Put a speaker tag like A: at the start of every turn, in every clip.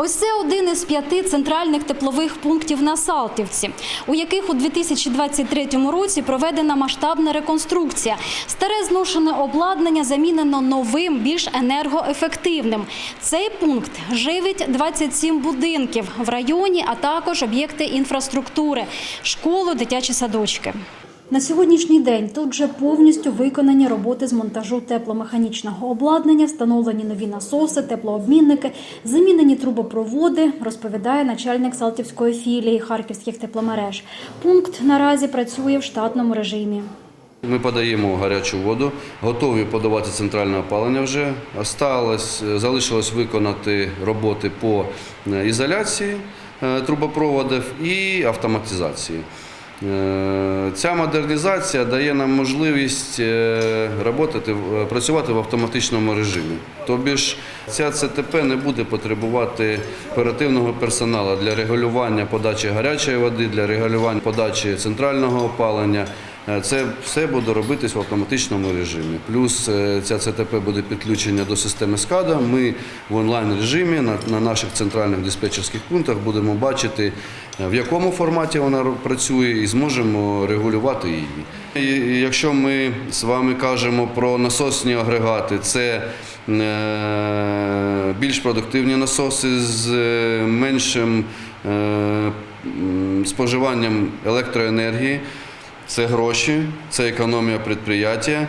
A: Ось це один із п'яти центральних теплових пунктів на Салтівці, у яких у 2023 році проведена масштабна реконструкція. Старе зношене обладнання замінено новим, більш енергоефективним. Цей пункт живить 27 будинків в районі, а також об'єкти інфраструктури, школу, дитячі садочки. На сьогоднішній день тут вже повністю виконані роботи з монтажу тепломеханічного обладнання, встановлені нові насоси, теплообмінники, замінені трубопроводи, розповідає начальник Салтівської філії харківських тепломереж. Пункт наразі працює в штатному режимі.
B: Ми подаємо гарячу воду, готові подавати центральне опалення вже. Осталось, е, залишилось виконати роботи по е, ізоляції е, трубопроводів і автоматизації. Е, Ця модернізація дає нам можливість роботи, роботати, в- працювати в автоматичному режимі. Тобі ж ця ЦТП не буде потребувати оперативного персоналу для регулювання подачі гарячої води, для регулювання подачі центрального опалення. Е, Це все буде робитись в автоматичному режимі. Плюс е, ця ЦТП буде підключення до системи СКАДА. Ми в онлайн режимі на, на наших центральних диспетчерських пунктах будемо бачити, е, в якому форматі вона працює, і зможемо регулювати її. Якщо ми з вами кажемо про насосні агрегати, це більш продуктивні насоси з меншим споживанням електроенергії. Це гроші, це економія підприємства.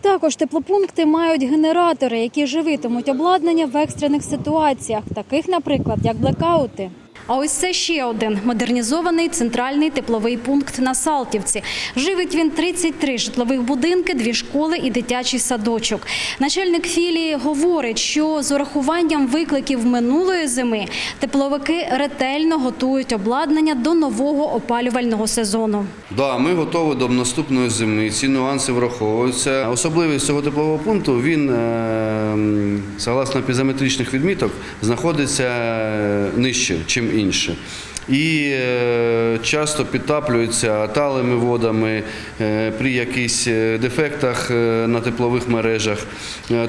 A: Також теплопункти мають генератори, які живитимуть обладнання в екстрених ситуаціях, таких, наприклад, як блекаути. А ось це ще один модернізований центральний тепловий пункт на Салтівці. Живить він 33 житлових будинки, дві школи і дитячий садочок. Начальник філії говорить, що з урахуванням викликів минулої зими тепловики ретельно готують обладнання до нового опалювального сезону.
B: Да, ми готові до наступної зими. Ці нюанси враховуються. Особливість цього теплового пункту він, е, согласно пізометричних відміток, знаходиться е, нижче, чим інші. І е, часто підтаплюється талими водами е, при якихось е, дефектах на теплових мережах.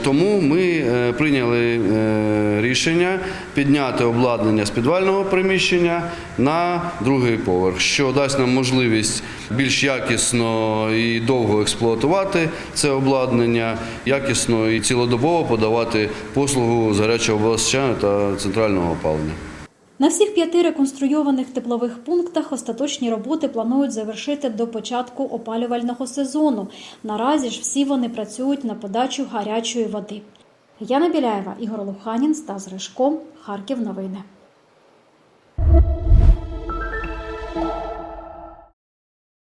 B: Тому ми прийняли рішення підняти обладнання з підвального приміщення на другий поверх, що дасть нам можливість більш якісно і довго експлуатувати це обладнання, якісно і цілодобово подавати послугу з гарячого водосчання та центрального опалення.
A: На всіх п'яти реконструйованих теплових пунктах остаточні роботи планують завершити до початку опалювального сезону. Наразі ж всі вони працюють на подачу гарячої води. Яна Біляєва, Ігор Луханін, Стас Ришко, Харків. Новини.